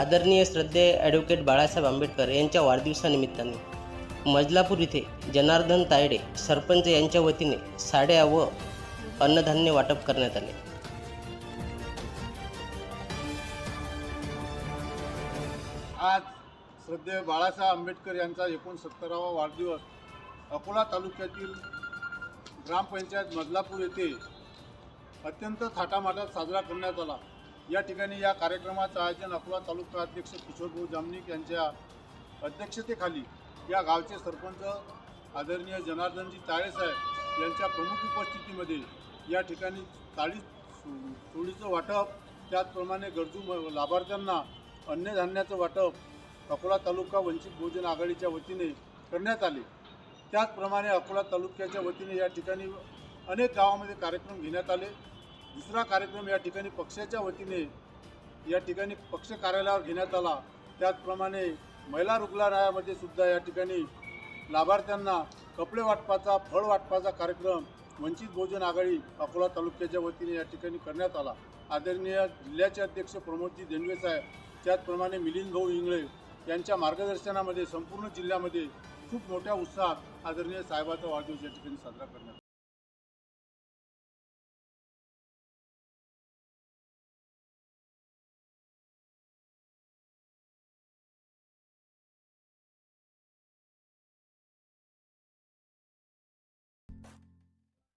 आदरणीय श्रद्धेय ॲडव्होकेट बाळासाहेब आंबेडकर यांच्या वाढदिवसानिमित्ताने मजलापूर इथे जनार्दन तायडे सरपंच यांच्या वतीने साड्या व अन्नधान्य वाटप करण्यात आले. आज श्रद्धेय बाळासाहेब आंबेडकर यांचा एकोणसत्तरावा वाढदिवस अकोला तालुक्यातील ग्रामपंचायत मदलापूर येथे अत्यंत थाटामाटात साजरा करण्यात आला. या ठिकाणी या कार्यक्रमाचं आयोजन अकोला तालुका अध्यक्ष किशोरभाऊ जामनिक यांच्या अध्यक्षतेखाली या गावचे सरपंच आदरणीय जनार्दनजी ताळेसाहेब यांच्या प्रमुख उपस्थितीमध्ये या ठिकाणी ताळी सोडीचं वाटप त्याचप्रमाणे गरजू म- लाभार्थ्यांना अन्नधान्याचं वाटप अकोला तालुका वंचित बहुजन आघाडीच्या वतीने करण्यात आले. त्याचप्रमाणे अकोला तालुक्याच्या वतीने या ठिकाणी अनेक गावामध्ये कार्यक्रम घेण्यात आले. दुसरा कार्यक्रम या ठिकाणी पक्षाच्या वतीने या ठिकाणी पक्ष कार्यालयावर घेण्यात आला. त्याचप्रमाणे महिला रुग्णालयामध्ये सुद्धा या ठिकाणी लाभार्थ्यांना कपडे वाटपाचा फळ वाटपाचा कार्यक्रम वंचित बहुजन आघाडी अकोला तालुक्याच्या वतीने या ठिकाणी करण्यात आला. आदरणीय जिल्ह्याचे अध्यक्ष प्रमोदजी देंडवे साहेब त्याचप्रमाणे मिलिंद भाऊ इंगळे यांच्या मार्गदर्शनामध्ये संपूर्ण जिल्ह्यामध्ये खूप मोठ्या उत्साहात आदरणीय साहेबाचा वाढदिवस या ठिकाणी साजरा करण्यात आला.